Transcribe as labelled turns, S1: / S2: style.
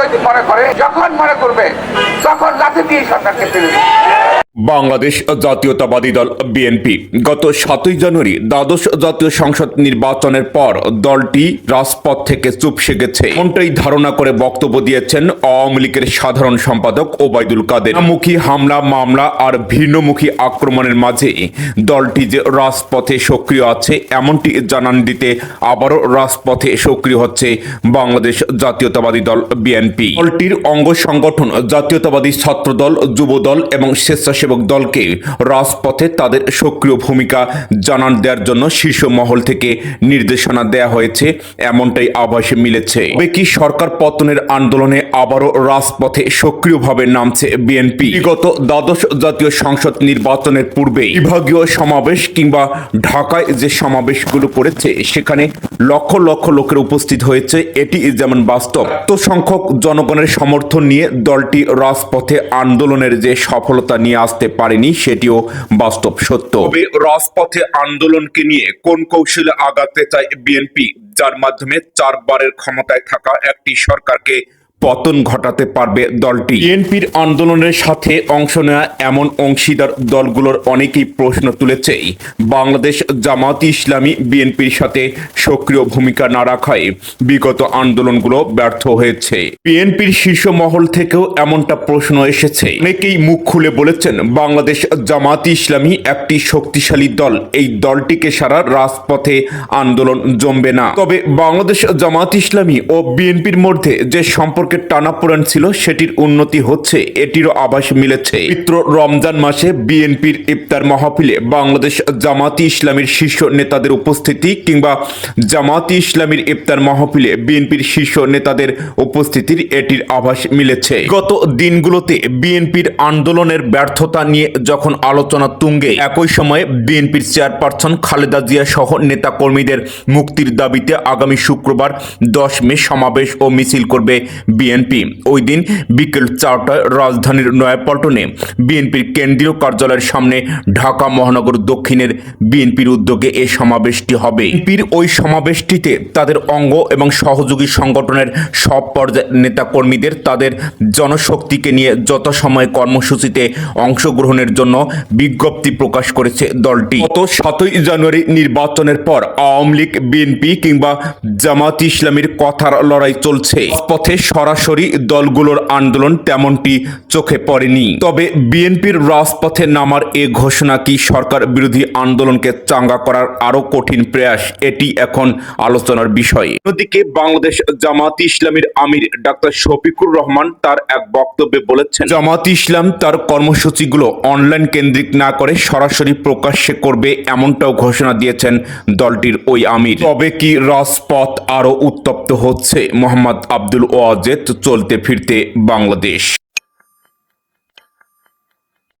S1: যদি মনে করে যখন মনে করবে তখন লাথি দিয়ে সরকারকে দিবে।
S2: বাংলাদেশ জাতীয়তাবাদী দল বিএনপি। গত সাতই জানুয়ারি দ্বাদশ জাতীয় সংসদ নির্বাচনের পর দলটি রাজপথ থেকে চুপ গেছে এমনটাই ধারণা করে বক্তব্য দিয়েছেন আওয়ামী লীগের সাধারণ সম্পাদক ওবায়দুল কাদের। মুখী হামলা, মামলা আর ভিন্নমুখী আক্রমণের মাঝে দলটি যে রাজপথে সক্রিয় আছে এমনটি জানান দিতে আবারও রাজপথে সক্রিয় হচ্ছে বাংলাদেশ জাতীয়তাবাদী দল বিএনপি। দলটির অঙ্গ সংগঠন জাতীয়তাবাদী ছাত্রদল, যুবদল এবং স্বেচ্ছাসেবক দলকে রাজপথে তাদের সক্রিয় ভূমিকা জানান দেওয়ার জন্য শীর্ষ মহল থেকে নির্দেশনা দেয়া হয়েছে। এমনটাই আভাস মিলেছে। তবে কি সরকার পতনের আন্দোলনে আবারও রাজপথে সক্রিয়ভাবে নামছে বিএনপি? বিগত দ্বাদশ জাতীয় সংসদ নির্বাচনের পূর্বে বিভাগীয় সমাবেশ কিংবা ঢাকায় যে সমাবেশগুলো করেছে, সেখানে লক্ষ লক্ষ লোকের উপস্থিত হয়েছে। এটি যেমন বাস্তব, তো সংখ্যক জনগণের সমর্থন নিয়ে দলটি রাজপথে আন্দোলনের যে সফলতা নিয়ে আসতে পারেনি সেটিও বাস্তব সত্য। তবে রাজপথে আন্দোলনকে নিয়ে কোন কৌশলে আগাতে চায় বিএনপি? যার মাধ্যমে চারবারের ক্ষমতায় থাকা একটি সরকারকে পতন ঘটাতে পারবে দলটি। বিএনপির আন্দোলনের সাথে অংশ নেওয়া এমন অংশীদার দলগুলোর অনেকেই প্রশ্ন তুলেছে। বাংলাদেশ জামাতি ইসলামী বিএনপির সাথে সক্রিয় ভূমিকা না রাখায় বিগত আন্দোলনগুলো ব্যর্থ হয়েছে। বিএনপির শীর্ষ মহল থেকেও এমনটা প্রশ্ন এসেছে। অনেকেই মুখ খুলে বলেছেন, বাংলাদেশ জামাতি ইসলামী একটি শক্তিশালী দল। এই দলটিকে সারা রাজপথে আন্দোলন জমবে না। তবে বাংলাদেশ জামাত ইসলামী ও বিএনপির মধ্যে যে সম্পর্কের টানাপোড়েন ছিল, সেটির উন্নতি হচ্ছে, এটিরও আভাস মিলেছে। পবিত্র রমজান মাসে বিএনপির ইফতার মাহফিলে বাংলাদেশ জামাতি ইসলামীর শীর্ষ নেতাদের উপস্থিতি কিংবা জামাতি ইসলামীর ইফতার মাহফিলে বিএনপির শীর্ষ নেতাদের উপস্থিতির এটির আভাস মিলেছে। গত দিনগুলোতে বিএনপির আন্দোলনের ব্যর্থতা নিয়ে যখন আলোচনা তুঙ্গে, একই সময়ে বিএনপির চেয়ারপারসন খালেদা জিয়া সহ নেতা কর্মীদের মুক্তির দাবিতে আগামী শুক্রবার দশ মে সমাবেশ ও মিছিল করবে বিএনপি। ওই দিন বিকেল চারটায় রাজধানীর নয়াপল্টনে বিএনপির কেন্দ্রীয় কার্যালয়ের সামনে ঢাকা মহানগর দক্ষিণের বিএনপির উদ্যোগে এই সমাবেশটি হবে। বিএনপির ওই সমাবেশটিতে তাদের অঙ্গ এবং সহযোগী সংগঠনের সব পর্যায়ের নেতাকর্মীদের তাদের জনশক্তিকে নিয়ে যথাসময়ে কর্মসূচিতে অংশগ্রহণের জন্য বিজ্ঞপ্তি প্রকাশ করেছে দলটি। গত সাতই জানুয়ারি নির্বাচনের পর আওয়ামী লীগ, বিএনপি কিংবা জামাত ইসলামীর কথার লড়াই চলছে। পথে সরাসরি দলগুলোর আন্দোলন তেমনটি চোখে পড়েনি। তবে বিএনপির রাজপথে নামার এ ঘোষণা কি সরকার বিরোধী আন্দোলনকে চাঙ্গা করার আরও কঠিন প্রয়াস, এটি এখন আলোচনার বিষয়। অন্যদিকে বাংলাদেশ জামাত ইসলামীর আমির ডাক্তার শফিকুর রহমান তার এক বক্তব্যে বলেছেন, জামাত ইসলাম তার কর্মসূচিগুলো অনলাইন কেন্দ্রিক না করে সরাসরি প্রকাশ্যে করবে এমনটাও ঘোষণা দিয়েছেন দলটির ওই আমির। তবে কি রাজপথ আরও উত্তপ্ত হচ্ছে? মোহাম্মদ আব্দুল ওয়াজেদ চলতে ফিরতে বাংলাদেশ।